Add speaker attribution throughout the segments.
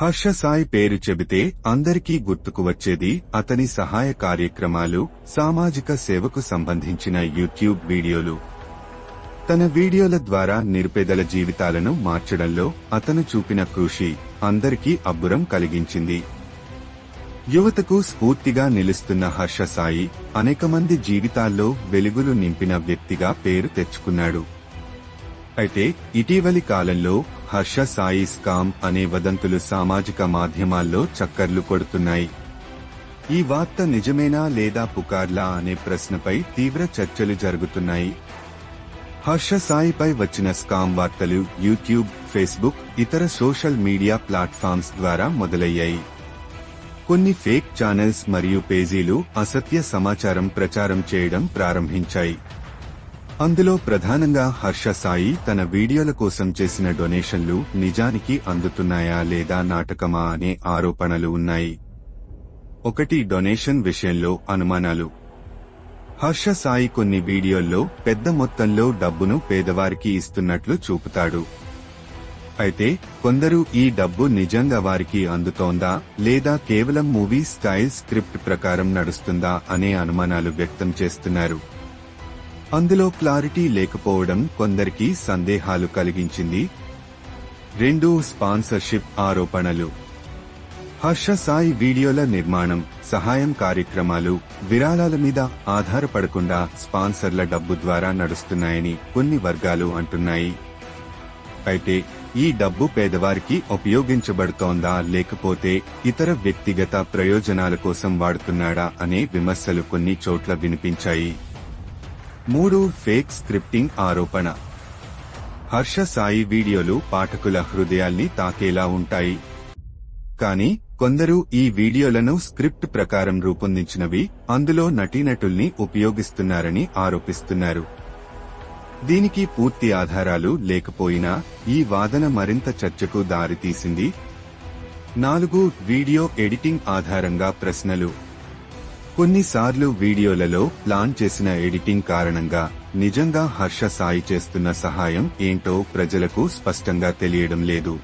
Speaker 1: హర్ష సాయి పేరు చెబితే అందరికీ గుర్తుకు వచ్చేది అతని సహాయ కార్యక్రమాలు సామాజిక సేవకు సంబంధించిన యూట్యూబ్ వీడియోలు. తన వీడియోల ద్వారా నిరుపేదల జీవితాలను మార్చడంలో అతను చూపిన కృషి అందరికీ అబ్బురం కలిగించింది. యువతకు స్ఫూర్తిగా నిలుస్తున్న హర్ష సాయి అనేక మంది జీవితాల్లో వెలుగులు నింపిన వ్యక్తిగా పేరు తెచ్చుకున్నాడు. అయితే ఇటీవలి కాలంలో హర్ష సాయి స్కామ్ అనే వదంతులు సామాజిక మాధ్యమాల్లో చక్కర్లు కొడుతున్నాయి. ఈ వార్త నిజమేనా లేదా పుకార్లా అనే ప్రశ్నపై తీవ్ర చర్చలు జరుగుతున్నాయి. హర్ష సాయిపై వచ్చిన స్కామ్ వార్తలు యూట్యూబ్ ఫేస్బుక్ ఇతర సోషల్ మీడియా ప్లాట్ఫామ్స్ ద్వారా మొదలయ్యాయి. కొన్ని ఫేక్ ఛానల్స్ మరియు పేజీలు అసత్య సమాచారం ప్రచారం చేయడం ప్రారంభించాయి. అందులో ప్రధానంగా హర్ష సాయి తన వీడియోల కోసం చేసిన డొనేషన్లు నిజానికి అందుతున్నాయా లేదా నాటకమా అనే ఆరోపణలు ఉన్నాయి. ఒకటి డొనేషన్ విషయంలో అనుమానాలు. హర్ష సాయి కొన్ని వీడియోల్లో పెద్ద మొత్తంలో డబ్బును పేదవారికి ఇస్తున్నట్లు చూపుతాడు. అయితే కొందరు ఈ డబ్బు నిజంగా వారికి అందుతోందా లేదా కేవలం మూవీ స్టైల్ స్క్రిప్ట్ ప్రకారం నడుస్తుందా అనే అనుమానాలు వ్యక్తం చేస్తున్నారు. అందులో క్లారిటీ లేకపోవడం కొందరికి సందేహాలు కలిగించింది. రెండు స్పాన్సర్షిప్ ఆరోపణలు. హర్ష సాయి వీడియోల నిర్మాణం సహాయం కార్యక్రమాలు విరాళాల మీద ఆధారపడకుండా స్పాన్సర్ల డబ్బు ద్వారా నడుస్తున్నాయని కొన్ని వర్గాలు అంటున్నాయి. అయితే ఈ డబ్బు పేదవారికి ఉపయోగించబడుతోందా లేకపోతే ఇతర వ్యక్తిగత ప్రయోజనాల కోసం వాడుతున్నాడా అనే విమర్శలు కొన్ని చోట్ల వినిపించాయి. మూడు ఫేక్ స్క్రిప్టింగ్ ఆరోపణ. హర్ష సాయి వీడియోలు పాఠకుల హృదయాల్ని తాకేలా ఉంటాయి. కానీ కొందరు ఈ వీడియోలను స్క్రిప్ట్ ప్రకారం రూపొందించినవి అందులో నటీనటుల్ని ఉపయోగిస్తున్నారని ఆరోపిస్తున్నారు. దీనికి పూర్తి ఆధారాలు లేకపోయినా ఈ వాదన మరింత చర్చకు దారితీసింది. నాలుగు వీడియో ఎడిటింగ్ ఆధారంగా ప్రశ్నలు. కొన్నిసార్లు వీడియోలలో ప్లాన్ చేసిన ఎడిటింగ్ కారణంగా నిజంగా హర్ష సాయి చేస్తున్న సహాయం ఏంటో ప్రజలకు స్పష్టంగా తెలియడం లేదు.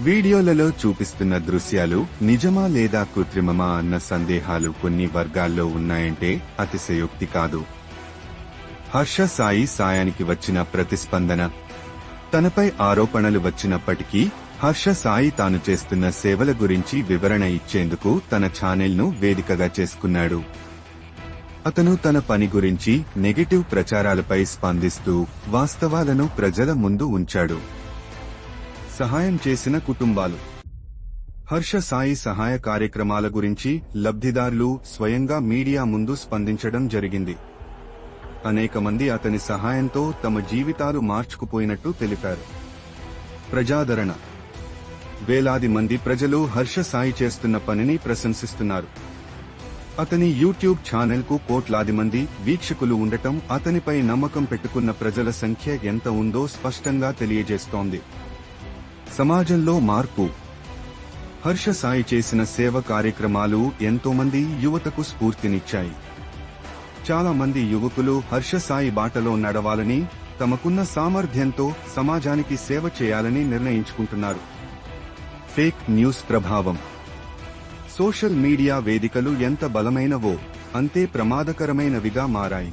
Speaker 1: వీడియోలలో చూపిస్తున్న దృశ్యాలు నిజమా లేదా కృత్రిమమా అన్న సందేహాలు కొన్ని వర్గాల్లో ఉన్నాయంటే అతిశయోక్తి కాదు. హర్ష సాయి సాయానికి వచ్చిన ప్రతిస్పందన తనపై ఆరోపణలు వచ్చినప్పటికీ హర్ష సాయి తాను చేస్తున్న సేవల గురించి వివరణ ఇచ్చేందుకు తన ఛానెల్ను వేదికగా చేసుకున్నాడు. అతను తన పని గురించి నెగటివ్ ప్రచారాలపై స్పందిస్తూ వాస్తవాలను ప్రజల ముందు ఉంచాడు. సహాయం చేసిన కుటుంబాలు. హర్ష సాయి సహాయ కార్యక్రమాల గురించి లబ్ధిదారులు స్వయంగా మీడియా ముందు స్పందించడం జరిగింది. అనేక మంది అతని సహాయంతో తమ జీవితాలు మార్చుకుపోయినట్టు తెలిపారు. ప్రజాదరణ. వేలాది మంది ప్రజలు హర్ష సాయి చేస్తున్న పనిని ప్రశంసిస్తున్నారు. అతని యూట్యూబ్ ఛానల్కు కోట్లాది మంది వీక్షకులు ఉండటం అతనిపై నమ్మకం పెట్టుకున్న ప్రజల సంఖ్య ఎంత ఉందో స్పష్టంగా తెలియజేస్తోంది. సమాజంలో మార్పు. హర్ష సాయి చేసిన సేవ కార్యక్రమాలు ఎంతో మంది యువతకు స్ఫూర్తినిచ్చాయి. చాలా మంది యువకులు హర్ష సాయి బాటలో నడవాలని తమకున్న సామర్థ్యంతో సమాజానికి సేవ చేయాలని నిర్ణయించుకుంటున్నారు. ఫేక్ న్యూస్ ప్రభావం. సోషల్ మీడియా వేదికలు ఎంత బలమైనవో అంతే ప్రమాదకరమైనవిగా మారాయి.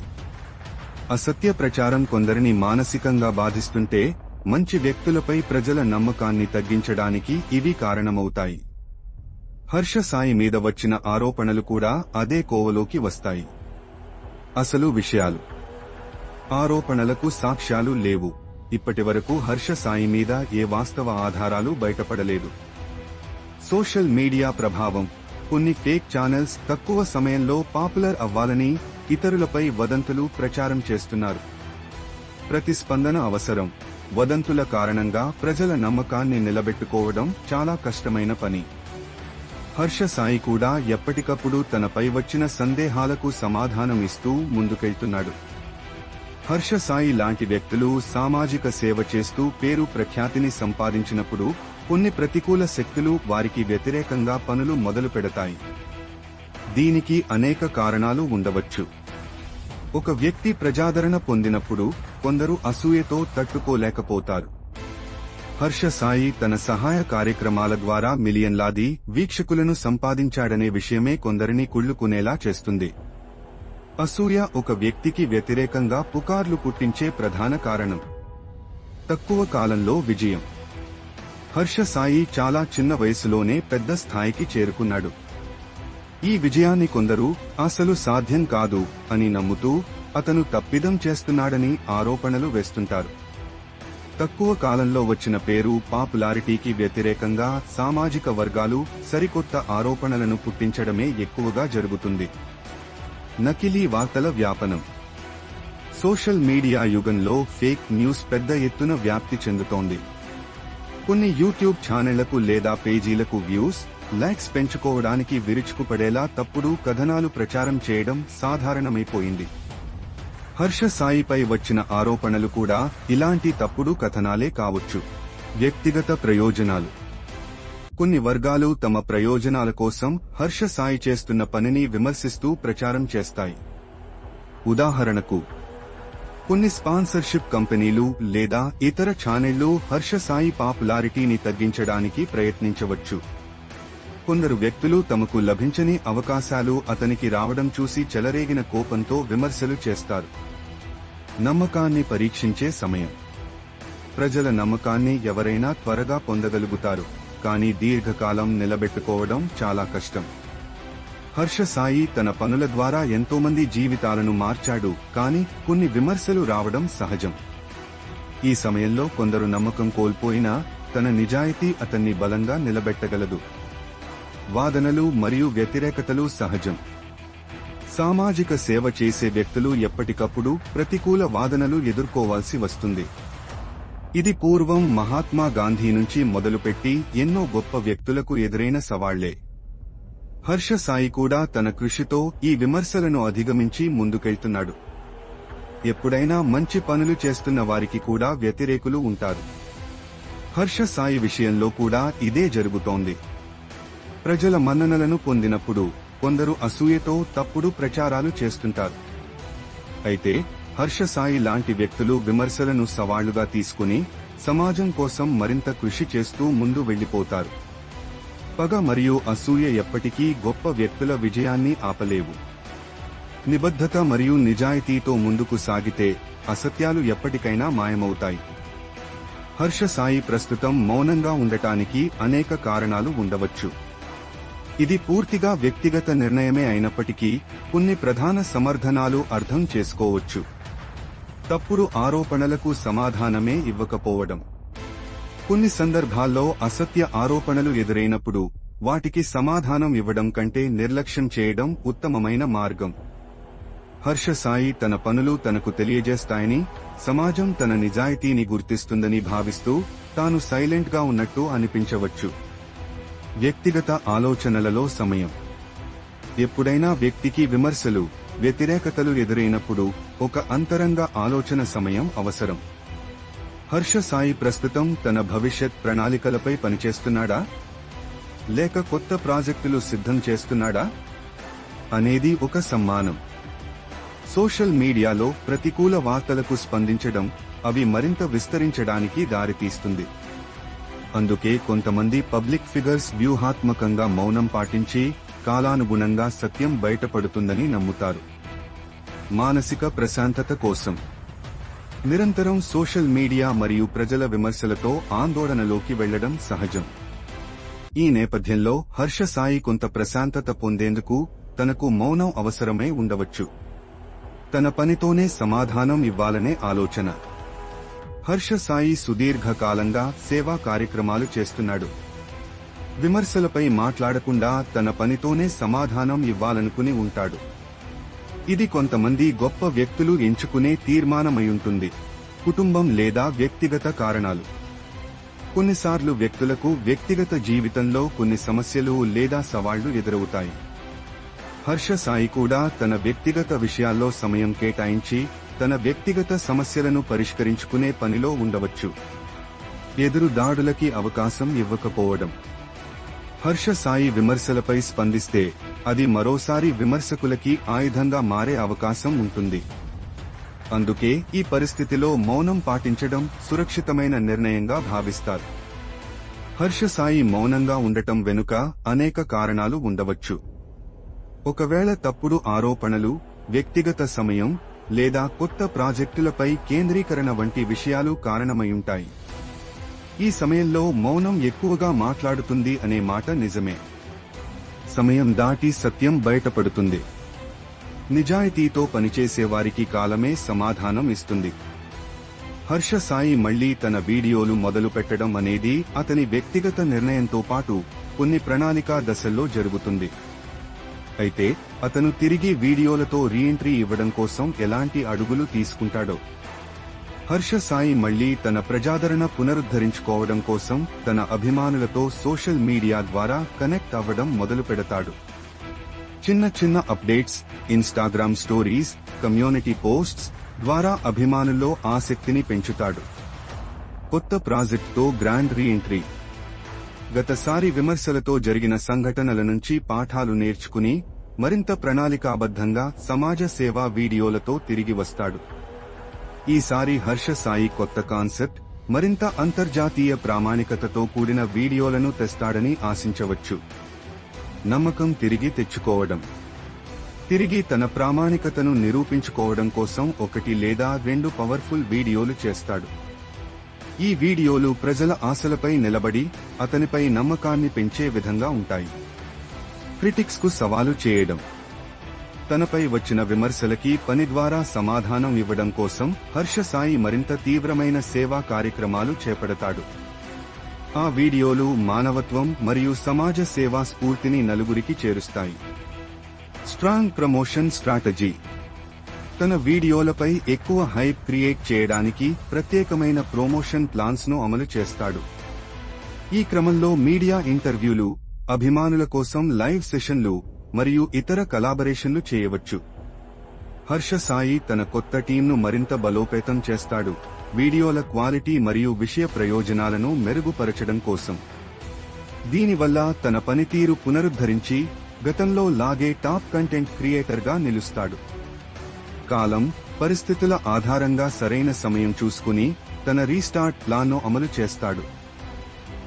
Speaker 1: అసత్య ప్రచారం కొందరిని మానసికంగా బాధిస్తుంటే మంచి వ్యక్తులపై ప్రజల నమ్మకాన్ని తగ్గించడానికి ఇవి కారణమవుతాయి. హర్ష సాయి మీద వచ్చిన ఆరోపణలు కూడా అదే కోవలోకి వస్తాయి. అసలు విషయాలు. ఆరోపణలకు సాక్ష్యాలు లేవు. ఇప్పటివరకు హర్ష సాయి మీద ఏ వాస్తవ ఆధారాలు బయటపడలేదు. సోషల్ మీడియా ప్రభావం. కొన్ని ఫేక్ ఛానల్స్ తక్కువ సమయంలో పాపులర్ అవ్వాలని ఇతరులపై వదంతులు ప్రచారం చేస్తున్నారు. ప్రతిస్పందన అవసరం. వదంతుల కారణంగా ప్రజల నమ్మకాన్ని నిలబెట్టుకోవడం చాలా కష్టమైన పని. హర్ష సాయి కూడా ఎప్పటికప్పుడు తనపై వచ్చిన సందేహాలకు సమాధానం ఇస్తూ ముందుకెళ్తున్నాడు. హర్ష సాయి లాంటి వ్యక్తులు సామాజిక సేవ చేస్తూ పేరు ప్రఖ్యాతిని సంపాదించినప్పుడు కొన్ని ప్రతికూల శక్తులు వారికి వ్యతిరేకంగా పనులు మొదలు పెడతాయి. దీనికి అనేక కారణాలు ఉండవచ్చు. ఒక వ్యక్తి ప్రజాదరణ పొందినప్పుడు కొందరు అసూయతో తట్టుకోలేకపోతారు. హర్ష సాయి తన సహాయ కార్యక్రమాల ద్వారా మిలియన్లాది వీక్షకులను సంపాదించాడనే విషయమే కొందరిని కుళ్ళుకునేలా చేస్తుంది. అసూయ ఒక వ్యక్తికి వ్యతిరేకంగా పుకార్లు పుట్టించే ప్రధాన కారణం. తక్కువ కాలంలో విజయం. హర్ష సాయి చాలా చిన్న వయసులోనే పెద్ద స్థాయికి చేరుకున్నాడు. ఈ విజయాన్ని కొందరు అసలు సాధ్యం కాదు అని నమ్ముతూ అతను తప్పిదం చేస్తున్నాడని ఆరోపణలు వేస్తుంటారు. తక్కువ కాలంలో వచ్చిన పేరు పాపులారిటీకి వ్యతిరేకంగా సామాజిక వర్గాలు సరికొత్త ఆరోపణలను పుట్టించడమే ఎక్కువగా జరుగుతుంది. నకిలీ వార్తల వ్యాపనం. సోషల్ మీడియా యుగంలో ఫేక్ న్యూస్ పెద్ద ఎత్తున వ్యాప్తి చెందుతోంది. కొన్ని యూట్యూబ్ ఛానళ్ళకు లేదా పేజీలకు వ్యూస్ లైక్స్ పెంచుకోవడానికి విరుచుకుపడేలా తప్పుడు కథనాలు ప్రచారం చేయడం సాధారణమైపోయింది. హర్ష సాయిపై వచ్చిన ఆరోపణలు కూడా ఇలాంటి తప్పుడు కథనాలే కావచ్చు. వ్యక్తిగత ప్రయోజనాలు. కొన్ని వర్గాలు తమ ప్రయోజనాల కోసం హర్ష సాయి చేస్తున్న పనిని విమర్శిస్తూ ప్రచారం చేస్తాయి. ఉదాహరణకు కొన్ని స్పాన్సర్షిప్ కంపెనీలు లేదా ఇతర ఛానెళ్ళు హర్ష సాయి పాపులారిటీని తగ్గించడానికి ప్రయత్నించవచ్చు. కొందరు వ్యక్తులు తమకు లభించని అవకాశాలు అతనికి రావడం చూసి చెలరేగిన కోపంతో విమర్శలు చేస్తారు. నమ్మకాన్ని పరీక్షించే సమయం. ప్రజల నమ్మకాన్ని ఎవరైనా త్వరగా పొందగలుగుతారు కానీ దీర్ఘకాలం నిలబెట్టుకోవడం చాలా కష్టం. హర్ష సాయి తన పనుల ద్వారా ఎంతోమంది జీవితాలను మార్చాడు కానీ కొన్ని విమర్శలు రావడం సహజం. ఈ సమయంలో కొందరు నమ్మకం కోల్పోయినా తన నిజాయితీ అతన్ని బలంగా నిలబెట్టగలదు. వాదనలు మరియు వ్యతిరేకతలు సహజం. సామాజిక సేవ చేసే వ్యక్తులు ఎప్పటికప్పుడు ప్రతికూల వాదనలు ఎదుర్కోవాల్సి వస్తుంది. ఇది పూర్వం మహాత్మా గాంధీ నుంచి మొదలుపెట్టి ఎన్నో గొప్ప వ్యక్తులకు ఎదురైన సవాళ్ళే. హర్ష సాయి కూడా తన కృషితో ఈ విమర్శలను అధిగమించి ముందుకెళ్తున్నాడు. ఎప్పుడైనా మంచి పనులు చేస్తున్న వారికి కూడా వ్యతిరేకులు ఉంటారు. హర్ష సాయి విషయంలో కూడా ఇదే జరుగుతోంది. ప్రజల మన్ననలను పొందినప్పుడు కొందరు అసూయతో తప్పుడు ప్రచారాలు చేస్తుంటారు. అయితే హర్ష సాయి లాంటి వ్యక్తులు విమర్శలను సవాళ్ళుగా తీసుకుని సమాజం కోసం మరింత కృషి చేస్తూ ముందు వెళ్ళిపోతారు పగ మరియు అసూయ ఎప్పటికీ గొప్ప వ్యక్తుల విజయాన్ని ఆపలేవు. నిబద్ధత మరియు నిజాయితీతో ముందుకు సాగితే అసత్యాలు ఎప్పటికైనా మాయమవుతాయి. హర్ష సాయి ప్రస్తుతం మౌనంగా ఉండటానికి అనేక కారణాలు ఉండవచ్చు. ఇది పూర్తిగా వ్యక్తిగత నిర్ణయమే అయినప్పటికీ కొన్ని ప్రధాన సమర్థనాలు అర్థం చేసుకోవచ్చు. తప్పుడు ఆరోపణలకు సమాధానమే ఇవ్వకపోవడం. కొన్ని సందర్భాల్లో అసత్య ఆరోపణలు ఎదురైనప్పుడు వాటికి సమాధానం ఇవ్వడం కంటే నిర్లక్ష్యం చేయడం ఉత్తమమైన మార్గం. హర్ష సాయి తన పనులు తనకు తెలియజేస్తాయని సమాజం తన నిజాయితీని గుర్తిస్తుందని భావిస్తూ తాను సైలెంట్గా ఉన్నట్టు అనిపించవచ్చు. వ్యక్తిగత ఆలోచనలలో సమయం. ఎప్పుడైనా వ్యక్తికి విమర్శలు వ్యతిరేకతలు ఎదురైనప్పుడు ఒక అంతరంగ ఆలోచన సమయం అవసరం. హర్ష సాయి ప్రస్తుతం తన భవిష్యత్ ప్రణాళికలపై పనిచేస్తున్నాడా? లేక కొత్త ప్రాజెక్టులు సిద్ధం చేస్తున్నాడా? అనేది ఒక సమ్మానం. సోషల్ మీడియాలో ప్రతికూల వార్తలకు స్పందించడం అవి మరింత విస్తరించడానికి దారితీస్తుంది. అందుకే కొంతమంది పబ్లిక్ ఫిగర్స్ వ్యూహాత్మకంగా మౌనం పాటించి కాలానుగుణంగా సత్యం బయటపడుతుందని నమ్ముతారు. మానసిక ప్రశాంతత కోసం. నిరంతరం సోషల్ మీడియా మరియు ప్రజల విమర్శలతో ఆందోళనలోకి వెళ్ళడం సహజం. ఈ నేపథ్యంలో హర్ష సాయి కొంత ప్రశాంతత పొందేందుకు తనకు మౌనం అవసరమై ఉండవచ్చు. తన పనితోనే సమాధానం ఇవ్వాలనే ఆలోచన. హర్ష సాయి సుదీర్ఘకాలంగా సేవా కార్యక్రమాలు చేస్తున్నాడు. విమర్శలపై మాట్లాడకుండా తన పనితోనే సమాధానం ఇవ్వాలనుకుని ఉంటాడు. ఇది కొంతమంది గొప్ప వ్యక్తులు ఎంచుకునే తీర్మానమయుంటుంది. కుటుంబం లేదా వ్యక్తిగత కారణాలు. కొన్నిసార్లు వ్యక్తులకు వ్యక్తిగత జీవితంలో కొన్ని సమస్యలు లేదా సవాళ్ళు ఎదురవుతాయి. హర్ష సాయి కూడా తన వ్యక్తిగత విషయాల్లో సమయం కేటాయించి తన వ్యక్తిగత సమస్యలను పరిష్కరించుకునే పనిలో ఉండవచ్చు. ఎదురు దాడులకి అవకాశం ఇవ్వకపోవడం. హర్ష సాయి విమర్శలపై స్పందిస్తే అది మరోసారి విమర్శకులకి ఆయుధంగా మారే అవకాశం ఉంటుంది. అందుకే ఈ పరిస్థితిలో మౌనం పాటించడం సురక్షితమైన నిర్ణయంగా భావిస్తారు. హర్ష సాయి మౌనంగా ఉండటం వెనుక అనేక కారణాలు ఉండవచ్చు. ఒకవేళ తప్పుడు ఆరోపణలు వ్యక్తిగత సమయం లేదా కొత్త ప్రాజెక్టులపై కేంద్రీకరణ వంటి విషయాలు కారణమయుంటాయి ఈ సమయంలో మౌనం ఎక్కువగా మాట్లాడుతుంది అనే మాట నిజమే. సమయం దాటి సత్యం బయటపడుతుంది. నిజాయితీతో పనిచేసే వారికి కాలమే సమాధానం ఇస్తుంది. హర్ష సాయి మళ్ళీ తన వీడియోలు మొదలు పెట్టడం అనేది అతని వ్యక్తిగత నిర్ణయంతో పాటు కొన్ని ప్రణాళికా దశల్లో జరుగుతుంది. అయితే అతను తిరిగి వీడియోలతో రీఎంట్రీ ఇవ్వడం కోసం ఎలాంటి అడుగులు తీసుకుంటాడో హర్ష సాయి మళ్ళీ తన ప్రజాదరణ పునరుద్ధరించుకోవడం కోసం తన అభిమానులతో సోషల్ మీడియా ద్వారా కనెక్ట్ అవ్వడం మొదలు పెడతాడు. చిన్న చిన్న updates Instagram stories community posts ద్వారా అభిమానుల్లో ఆసక్తిని పెంచుతాడు. కొత్త ప్రాజెక్ట్తో గ్రాండ్ రీఎంట్రీ. గతసారి విమర్శలతో జరిగిన సంఘటనల నుంచి పాఠాలు నేర్చుకుని మరింత ప్రణాళికాబద్ధంగా సమాజ సేవా వీడియోలతో తిరిగి వస్తాడు. ఈసారి హర్ష సాయి కొత్త కాన్సెప్ట్ మరింత అంతర్జాతీయ ప్రామాణికతతో కూడిన వీడియోలను తెస్తాడని ఆశించవచ్చు. నమ్మకం తిరిగి తెచ్చుకోవడం. తిరిగి తన ప్రామాణికతను నిరూపించుకోవడం కోసం ఒకటి లేదా రెండు పవర్ఫుల్ వీడియోలు చేస్తాడు. ఈ వీడియోలు ప్రజల ఆశలపై నిలబడి అతనిపై నమ్మకాన్ని పెంచే విధంగా ఉంటాయి. క్రిటిక్స్కు సవాలు చేయడం. తనపై వచ్చిన విమర్శలకి పని ద్వారా సమాధానం ఇవ్వడం కోసం హర్ష సాయి మరింత తీవ్రమైన సేవా కార్యక్రమాలు చేపడతాడు. ఆ వీడియోలు మానవత్వం మరియు సమాజ సేవా స్ఫూర్తిని నలుగురికి చేరుస్తాయి. Strong promotion strategy. తన వీడియోలపై ఎక్కువ హైప్ క్రియేట్ చేయడానికి ప్రత్యేకమైన ప్రమోషన్ ప్లాన్స్ను అమలు చేస్తాడు. ఈ క్రమంలో మీడియా ఇంటర్వ్యూలు అభిమానుల కోసం లైవ్ సెషన్లు మరియు ఇతర కలాబరేషన్లు చేయవచ్చు. హర్ష సాయి తన కొత్త టీంను మరింత బలోపేతం చేస్తాడు. వీడియోల క్వాలిటీ మరియు విషయ ప్రయోజనాలను మెరుగుపరచడం కోసం. దీనివల్ల తన పనితీరు పునరుద్ధరించి గతంలో లాగే టాప్ కంటెంట్ క్రియేటర్గా నిలుస్తాడు. కాలం పరిస్థితుల ఆధారంగా సరైన సమయం చూసుకుని తన రీస్టార్ట్ ప్లాన్ను అమలు చేస్తాడు.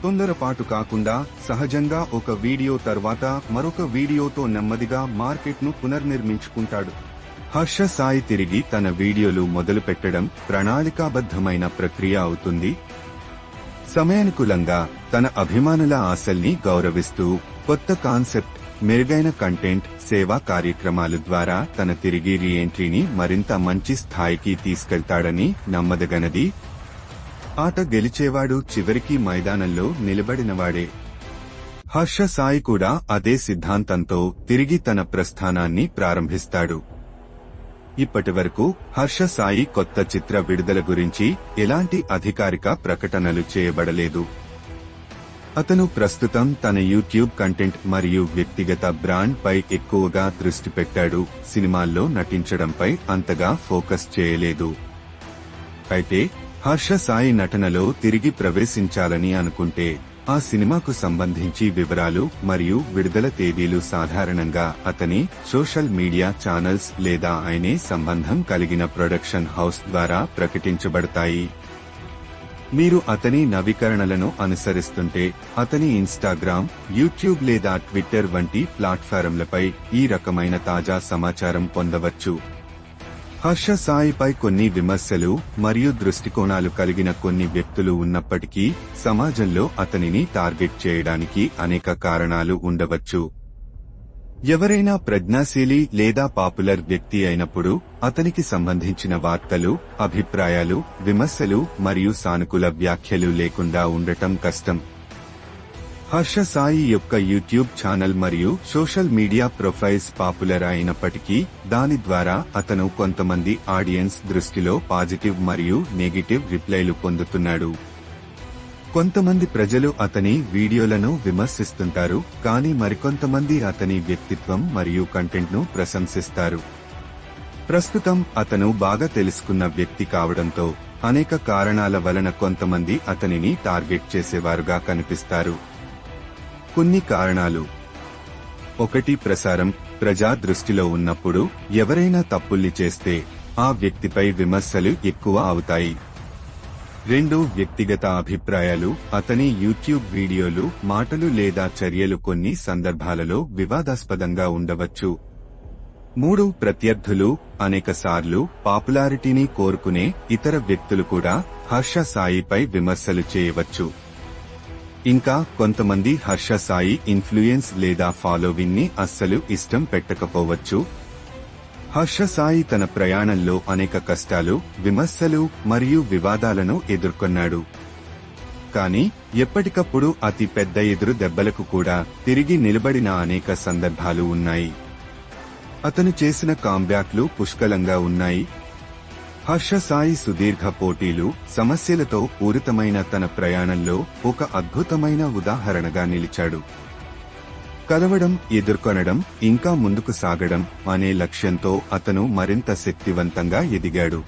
Speaker 1: తొందరపాటు కాకుండా సహజంగా ఒక వీడియో తర్వాత మరొక వీడియోతో నెమ్మదిగా మార్కెట్ను పునర్నిర్మించుకుంటాడు. హర్ష సాయి తిరిగి తన వీడియోలు మొదలుపెట్టడం ప్రణాళికాబద్ధమైన ప్రక్రియ అవుతుంది. సమయానుకూలంగా తన అభిమానుల ఆశల్ని గౌరవిస్తూ కొత్త కాన్సెప్ట్ మెరుగైన కంటెంట్ సేవా కార్యక్రమాలు ద్వారా తన తిరిగి రీఎంట్రీని మరింత మంచి స్థాయికి తీసుకెళ్తాడని నమ్మదగనది. ఆట గెలిచేవాడు చివరికి మైదానంలో నిలబడినవాడే. హర్ష సాయి కూడా అదే సిద్ధాంతంతో తిరిగి తన ప్రస్థానాన్ని ప్రారంభిస్తాడు. ఇప్పటివరకు హర్ష సాయి కొత్త చిత్ర విడుదల గురించి ఎలాంటి అధికారిక ప్రకటనలు చేయబడలేదు. అతను ప్రస్తుతం తన యూట్యూబ్ కంటెంట్ మరియు వ్యక్తిగత బ్రాండ్ పై ఎక్కువగా దృష్టి పెట్టాడు. సినిమాల్లో నటించడంపై అంతగా ఫోకస్ చేయలేదు. అయితే హర్ష సాయి నటనలో తిరిగి ప్రవేశించాలని అనుకుంటే ఆ సినిమాకు సంబంధించి వివరాలు మరియు విడుదల తేదీలు సాధారణంగా అతని సోషల్ మీడియా ఛానల్స్ లేదా ఆయనే సంబంధం కలిగిన ప్రొడక్షన్ హౌస్ ద్వారా ప్రకటించబడతాయి. మీరు అతని నవీకరణలను అనుసరిస్తుంటే అతని ఇన్స్టాగ్రామ్ యూట్యూబ్ లేదా ట్విట్టర్ వంటి ప్లాట్ఫారంలపై ఈ రకమైన తాజా సమాచారం పొందవచ్చు. హర్ష సాయిపై కొన్ని విమర్శలు మరియు దృష్టికోణాలు కలిగిన కొన్ని వ్యక్తులు ఉన్నప్పటికీ సమాజంలో అతనిని టార్గెట్ చేయడానికి అనేక కారణాలు ఉండవచ్చు. ఎవరైనా ప్రజ్ఞాశీలి లేదా పాపులర్ వ్యక్తి అయినప్పుడు అతనికి సంబంధించిన వార్తలు అభిప్రాయాలు విమర్శలు మరియు సానుకూల వ్యాఖ్యలు లేకుండా ఉండటం కష్టం. హర్ష సాయి యొక్క యూట్యూబ్ ఛానల్ మరియు సోషల్ మీడియా ప్రొఫైల్స్ పాపులర్ అయినప్పటికీ దాని ద్వారా అతను కొంతమంది ఆడియన్స్ దృష్టిలో పాజిటివ్ మరియు నెగిటివ్ రిప్లైలు పొందుతున్నాడు. కొంతమంది ప్రజలు అతని వీడియోలను విమర్శిస్తుంటారు కానీ మరికొంతమంది అతని వ్యక్తిత్వం మరియు కంటెంట్ను ప్రశంసిస్తారు. ప్రస్తుతం అతను బాగా తెలుసుకున్న వ్యక్తి కావడంతో అనేక కారణాల వలన కొంతమంది అతనిని టార్గెట్ చేసేవారుగా కనిపిస్తారు. కొన్ని కారణాలు. ఒకటి ప్రసారం ప్రజా దృష్టిలో ఉన్నప్పుడు ఎవరైనా తప్పుల్ని చేస్తే ఆ వ్యక్తిపై విమర్శలు ఎక్కువ అవుతాయి. రెండు వ్యక్తిగత అభిప్రాయాలు అతని యూట్యూబ్ వీడియోలు మాటలు లేదా చర్యలు కొన్ని సందర్భాలలో వివాదాస్పదంగా ఉండవచ్చు. మూడు ప్రత్యర్థులు అనేక సార్లు పాపులారిటీని కోరుకునే ఇతర వ్యక్తులు కూడా హర్ష సాయిపై విమర్శలు చేయవచ్చు. ఇంకా కొంతమంది హర్ష సాయి ఇన్ఫ్లుయెన్స్ లేదా ఫాలోవింగ్ని అస్సలు ఇష్టం పెట్టకపోవచ్చు. హర్ష సాయి తన ప్రయాణంలో అనేక కష్టాలు విమర్శలు మరియు వివాదాలను ఎదుర్కొన్నాడు. కానీ ఎప్పటికప్పుడు అతి పెద్ద ఎదురు దెబ్బలకు కూడా తిరిగి నిలబడిన అనేక సందర్భాలు ఉన్నాయి. అతను చేసిన కాంబ్యాక్లు పుష్కలంగా ఉన్నాయి. హర్ష సాయి సుదీర్ఘ పోటీలు సమస్యలతో పూరితమైన తన ప్రయాణంలో ఒక అద్భుతమైన ఉదాహరణగా నిలిచాడు. కలవడం ఎదుర్కొనడం ఇంకా ముందుకు సాగడం అనే లక్ష్యంతో అతను మరింత శక్తివంతంగా ఎదిగాడు.